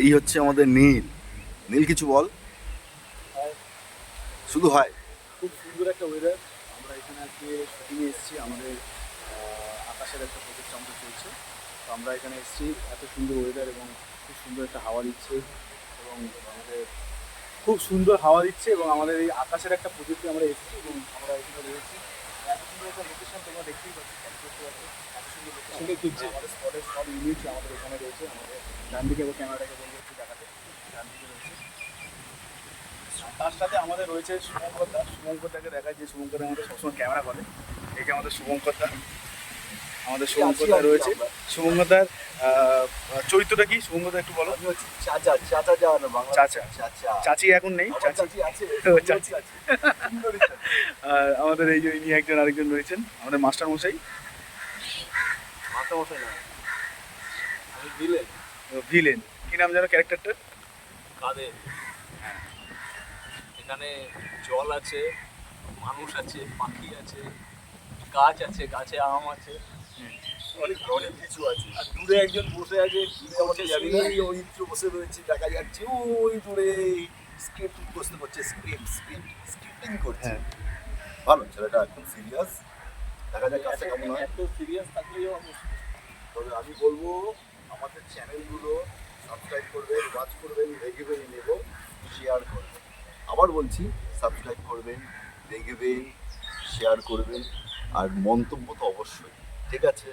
এই হচ্ছে আমাদের নীল। নীল কিছু বল? শুধু হয়। খুব সুন্দর একটা ওয়েদার আমরা এখানে আজকে শুটিংয়ে এসেছি। আমাদের আকাশের একটা প্রজেক্ট আমাদের চলছে। তো আমরা এখানে এসেছি। এত সুন্দর ওয়েদার এবং খুব সুন্দর একটা হাওয়া দিচ্ছে এবং আমাদের খুব সুন্দর হাওয়া দিচ্ছে এবং আমাদের এই আকাশের একটা প্রজেক্টে আমরা এসেছি এবং আমরা এখানে রয়েছি। এত সুন্দর একটা লোকেশন তোমরা দেখতেই পাচ্ছ। এত সুন্দর লোকেশন আমাদের সব ইউনিট আমাদের এখানে রয়েছে আমাদের ডান দিকে ক্যামেরাটাকে বলব একটু দেখাতে। ডান দিকে রয়েছে। তার সাথে আমাদের রয়েছে শুভঙ্কর দা শুভঙ্করদাকে দেখায় যে শুভঙ্কর আমাদের সবসময় ক্যামেরা করে। এই যে আমাদের শুভঙ্কর দা আমাদের শুভঙ্কর দা রয়েছে। শুভঙ্কর দার চরিত্রটা কি? শুভঙ্কর দা একটু বলো। চাচা চাচা যাওয়া না বাংলা চাচা। চাচা। চাচি এখন নেই? চাচি? আছে। চাচি। আমাদের এই যে ইনি একজন আরেকজন রয়েছেন আমাদের মাস্টার মশাই মাথামশাই না। দিলেন ভিলেন কি নাম যেন ক্যারেক্টারটা কাঁধে এখানে জল আছে মানুষ আছে পাখি আছে গাছ আছে গাছে আম আছে। অনেক অনেক কিছু আছে। আর দূরে একজন বসে আছে জানি ওই তো বসে রয়েছে দেখা যাচ্ছে ওই দূরে স্ক্রিপ্ট বসতে করছে স্ক্রিপ্ট স্ক্রিপ্ট স্ক্রিপ্টিং করছে। হ্যাঁ। ভালো ছেলেটা একদম সিরিয়াস দেখা যাক কাছে কেমন হয়। এত সিরিয়াস থাকলেও তবে আমি বলব আমাদের চ্যানেলগুলো সাবস্ক্রাইব করবেন ওয়াচ করবেন দেখবেন নেব শেয়ার করবেন। আবার বলছি সাবস্ক্রাইব করবেন দেখবেন শেয়ার করবেন, আর মন্তব্য তো অবশ্যই, ঠিক আছে?